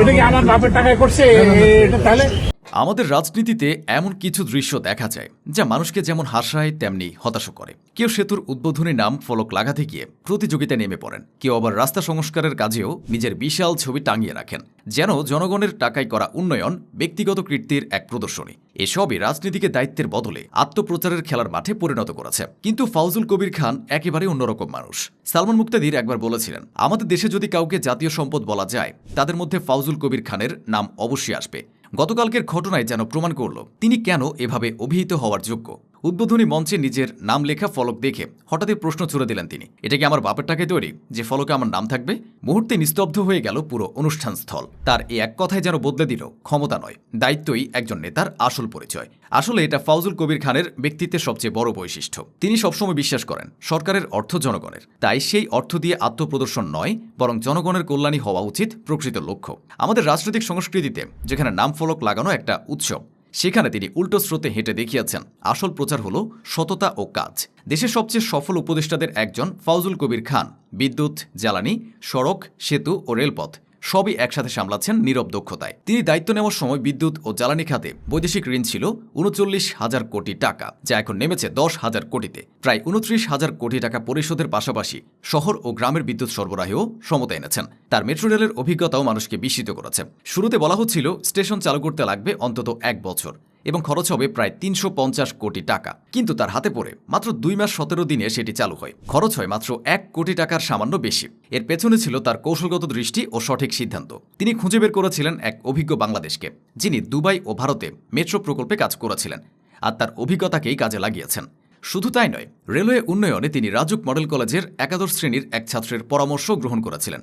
এটা কি আমার বাপের টাকায় করছে? এটা তাহলে আমাদের রাজনীতিতে এমন কিছু দৃশ্য দেখা যায়, যা মানুষকে যেমন হাসায়, তেমনি হতাশ করে। কেউ সেতুর উদ্বোধনী নাম ফলক লাগাতে গিয়ে প্রতিযোগিতায় নেমে পড়েন। কেউ আবার রাস্তা সংস্কারের কাজেও নিজের বিশাল ছবি টাঙিয়ে রাখেন, যেন জনগণের টাকায় করা উন্নয়ন ব্যক্তিগত কীর্তির এক প্রদর্শনী। এসবই রাজনীতিকে দায়িত্বের বদলে আত্মপ্রচারের খেলার মাঠে পরিণত করেছে। কিন্তু ফাউজুল কবির খান একেবারে অন্যরকম মানুষ। সালমান মুক্তাদির একবার বলেছিলেন, আমাদের দেশে যদি কাউকে জাতীয় সম্পদ বলা যায়, তাদের মধ্যে ফাউজুল কবির খানের নাম অবশ্যই আসবে। গতকালকের ঘটনায় যেন প্রমাণ করল তিনি কেন এভাবে অভিহিত হওয়ার যোগ্য। উদ্বোধনী মঞ্চে নিজের নাম লেখা ফলক দেখে হঠাৎই প্রশ্ন ছুড়ে দিলেন তিনি। এটা কি আমার বাপের টাকায় তৈরি? যে ফলকে আমার নাম থাকবে? মুহূর্তে নিস্তব্ধ হয়ে গেল পুরো অনুষ্ঠান স্থল তার এই এক কথায় যেন বদলে দিল, ক্ষমতা নয়, দায়িত্বই একজন নেতার আসল পরিচয়। আসলে এটা ফাউজুল কবির খানের ব্যক্তিত্বের সবচেয়ে বড় বৈশিষ্ট্য। তিনি সবসময় বিশ্বাস করেন, সরকারের অর্থ জনগণের। তাই সেই অর্থ দিয়ে আত্মপ্রদর্শন নয়, বরং জনগণের কল্যাণী হওয়া উচিত প্রকৃত লক্ষ্য। আমাদের রাজনৈতিক সংস্কৃতিতে যেখানে নাম ফলক লাগানো একটা উৎসব সেখানে তিনি উল্টো স্রোতে হেঁটে দেখিয়েছেন। আসল প্রচার হল সততা ও কাজ। দেশের সবচেয়ে সফল উপদেষ্টাদের একজন ফাউজুল কবির খান। বিদ্যুৎ, জ্বালানি, সড়ক, সেতু ও রেলপথ। সবই একসাথে সামলাচ্ছেন নীরব দক্ষতায়। তিনি দায়িত্ব নেওয়ার সময় বিদ্যুৎ ও জ্বালানি খাতে বৈদেশিক ঋণ ছিল উনচল্লিশ হাজার কোটি টাকা, যা এখন নেমেছে দশ হাজার কোটিতে। প্রায় উনত্রিশ হাজার কোটি টাকা পরিশোধের পাশাপাশি শহর ও গ্রামের বিদ্যুৎ সরবরাহেও সমতা এনেছেন। তার মেট্রো রেলের অভিজ্ঞতাও মানুষকে বিস্মিত করেছে। শুরুতে বলা হচ্ছিল, স্টেশন চালু করতে লাগবে অন্তত এক বছর। এবং খরচ হবে প্রায় তিনশো পঞ্চাশ কোটি টাকা। কিন্তু তার হাতে পড়ে মাত্র দুই মাস সতেরো দিনে সেটি চালু হয়। খরচ হয় মাত্র এক কোটি টাকার সামান্য বেশি। এর পেছনে ছিল তার কৌশলগত দৃষ্টি ও সঠিক সিদ্ধান্ত। তিনি খুঁজে বের করেছিলেন এক অভিজ্ঞ বাংলাদেশকে, যিনি দুবাই ও ভারতে মেট্রো প্রকল্পে কাজ করেছিলেন আর তার অভিজ্ঞতাকেই কাজে লাগিয়েছেন। শুধু তাই নয়, রেলওয়ে উন্নয়নে তিনি রাজুক মডেল কলেজের একাদশ শ্রেণির এক ছাত্রের পরামর্শ গ্রহণ করেছিলেন।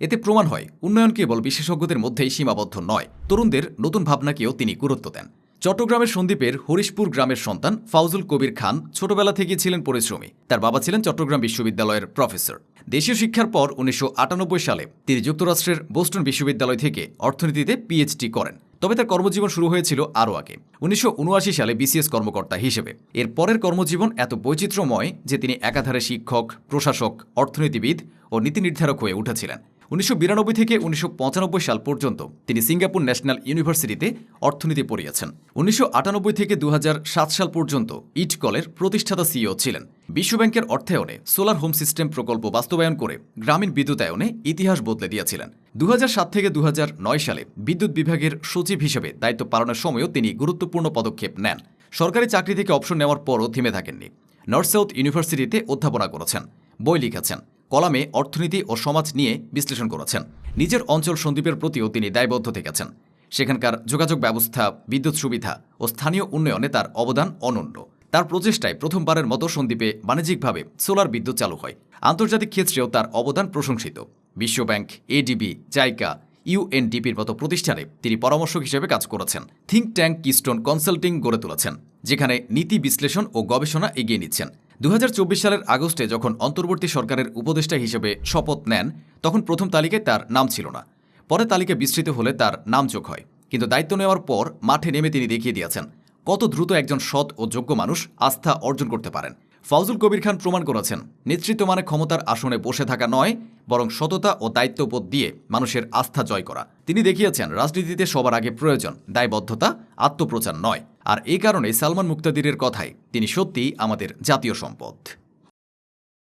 এতে প্রমাণ হয়, উন্নয়ন কেবল বিশেষজ্ঞদের মধ্যেই সীমাবদ্ধ নয়, তরুণদের নতুন ভাবনাকেও তিনি গুরুত্ব দেন। চট্টগ্রামের সন্দ্বীপের হরিশপুর গ্রামের সন্তান ফাউজুল কবির খান ছোটবেলা থেকে ছিলেন পরিশ্রমী। তার বাবা ছিলেন চট্টগ্রাম বিশ্ববিদ্যালয়ের প্রফেসর। দেশীয় শিক্ষার পর উনিশশো আটানব্বই সালে তিনি যুক্তরাষ্ট্রের বোস্টন বিশ্ববিদ্যালয় থেকে অর্থনীতিতে পিএইচডি করেন। তবে তার কর্মজীবন শুরু হয়েছিল আরও আগে, উনিশশো উনআশি সালে বিসিএস কর্মকর্তা হিসেবে। এর পরের কর্মজীবন এত বৈচিত্র্যময় যে তিনি একাধারে শিক্ষক, প্রশাসক, অর্থনীতিবিদ ও নীতি নির্ধারক হয়ে উঠেছিলেন। উনিশশো বিরানব্বই থেকে উনিশশো পঁচানব্বই সাল পর্যন্ত তিনি সিঙ্গাপুর ন্যাশনাল ইউনিভার্সিটিতে অর্থনীতি পড়িয়েছেন। উনিশশো আটানব্বই থেকে দু হাজার সাত সাল পর্যন্ত ইটকলের প্রতিষ্ঠাতা সিইও ছিলেন। বিশ্বব্যাংকের অর্থায়নে সোলার হোম সিস্টেম প্রকল্প বাস্তবায়ন করে গ্রামীণ বিদ্যুতায়নে ইতিহাস বদলে দিয়েছিলেন। দু হাজার সাত থেকে দু হাজার নয় সালে বিদ্যুৎ বিভাগের সচিব হিসেবে দায়িত্ব পালনের সময়ও তিনি গুরুত্বপূর্ণ পদক্ষেপ নেন। সরকারি চাকরি থেকে অবসর নেওয়ার পরও থেমে থাকেননি। নর্থ সাউথ ইউনিভার্সিটিতে অধ্যাপনা করেছেন। বই লিখেছেন। কলামে অর্থনীতি ও সমাজ নিয়ে বিশ্লেষণ করেছেন। নিজের অঞ্চল সন্দ্বীপের প্রতিও তিনি দায়বদ্ধ থেকেছেন। সেখানকার যোগাযোগ ব্যবস্থা, বিদ্যুৎ সুবিধা ও স্থানীয় উন্নয়নে তার অবদান অনন্য। তার প্রচেষ্টায় প্রথমবারের মতো সন্দ্বীপে বাণিজ্যিকভাবে সোলার বিদ্যুৎ চালু হয়। আন্তর্জাতিক ক্ষেত্রেও তার অবদান প্রশংসিত। বিশ্বব্যাংক, এডিবি, জাইকা, ইউএনডিপির মতো প্রতিষ্ঠানে তিনি পরামর্শক হিসেবে কাজ করেছেন। থিঙ্ক ট্যাঙ্ক কিস্টোন কনসাল্টিং গড়ে তুলেছেন, যেখানে নীতি বিশ্লেষণ ও গবেষণা এগিয়ে নিচ্ছেন। দু হাজার চব্বিশ সালের আগস্টে যখন অন্তর্বর্তী সরকারের উপদেষ্টা হিসেবে শপথ নেন, তখন প্রথম তালিকায় তার নাম ছিল না। পরে তালিকা বিস্তৃত হলে তার নাম যোগ হয়। কিন্তু দায়িত্ব নেওয়ার পর মাঠে নেমে তিনি দেখিয়ে দিয়েছেন কত দ্রুত একজন সৎ ও যোগ্য মানুষ আস্থা অর্জন করতে পারেন। ফাউজুল কবির খান প্রমাণ করেছেন, নেতৃত্ব মানে ক্ষমতার আসনে বসে থাকা নয়, বরং সততা ও দায়িত্ববোধ দিয়ে মানুষের আস্থা জয় করা। তিনি দেখিয়েছেন, রাজনীতিতে সবার আগে প্রয়োজন দায়বদ্ধতা, আত্মপ্রচার নয়। আর এই কারণে সালমান মুক্তাদিরের কথায় তিনি সত্যি আমাদের জাতীয় সম্পদ।